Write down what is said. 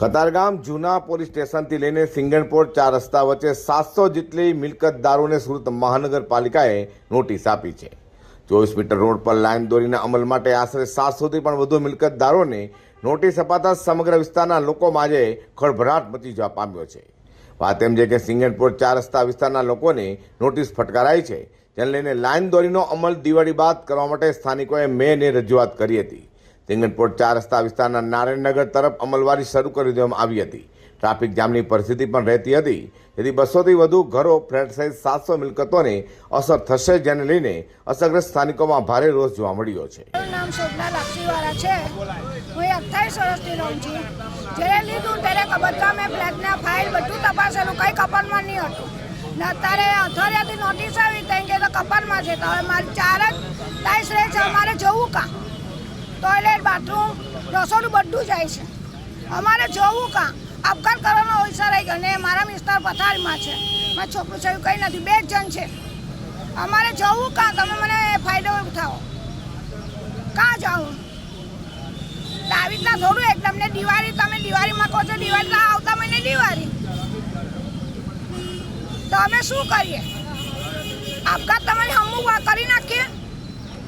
કતારગામ જૂના પોલીસ સ્ટેશનથી લઈને સિંગણપોર ચાર રસ્તા વચ્ચે સાતસો જેટલી મિલકતદારોને સુરત મહાનગરપાલિકાએ નોટિસ આપી છે. ચોવીસ મીટર રોડ પર લાઇન દોરીના અમલ માટે આશરે સાતસોથી પણ વધુ મિલકતદારોને નોટિસ અપાતા સમગ્ર વિસ્તારના લોકોમાં આજે ખળભળાટ મચી જવા પામ્યો છે. વાત એમ છે કે સિંગણપોર ચાર રસ્તા વિસ્તારના લોકોને નોટિસ ફટકારાઈ છે. જેને લઈને લાઇન દોરીનો અમલ દિવાળી બાદ કરવા માટે સ્થાનિકોએ મેને રજૂઆત કરી હતી. સિંગણપોર ચાર રસ્તા વિસ્તારના નારાયણનગર તરફ અમલવારી શરૂ કરી દેવામાં આવી હતી. ટ્રાફિક જામની પરિસ્થિતિ પણ રહેતી હતી. જેથી બસોથી વધુ ઘરો, ફ્લેટ સહિત સાતસો મિલકતોને અસર થશે જેને લઈને અસરગ્રસ્ત સ્થાનિકોમાં ભારે રોષ જોવા મળ્યો છે. અત્યારે અથોરિયાથી નોટિસ આવી ત્યાં કે કપાનમાં છે. તો હવે મારે ચાર જ ટાઈસ રહે છે. અમારે જવું કાં? ટોયલેટ, બાથરૂમ, રસોડું બધું જાય છે. અમારે જવું કાં? આપઘાત કરવાનો વિચાર આવી ગયો ને મારા વિસ્તાર પથારીમાં છે. મારા છોકરું છે કંઈ નથી. બે જણ છે. અમારે જવું કાં? તમે મને ફાયદો ઉઠાવો. કાં જાઉં? આવી રીતના થોડું એક તમને દિવાળી, તમે દિવાળીમાં કહો છો, દિવાળી આવતા મહિને દિવાળી. તો અમે શું કરીએ? આપઘાત તમારી અમુક કરી નાખીએ?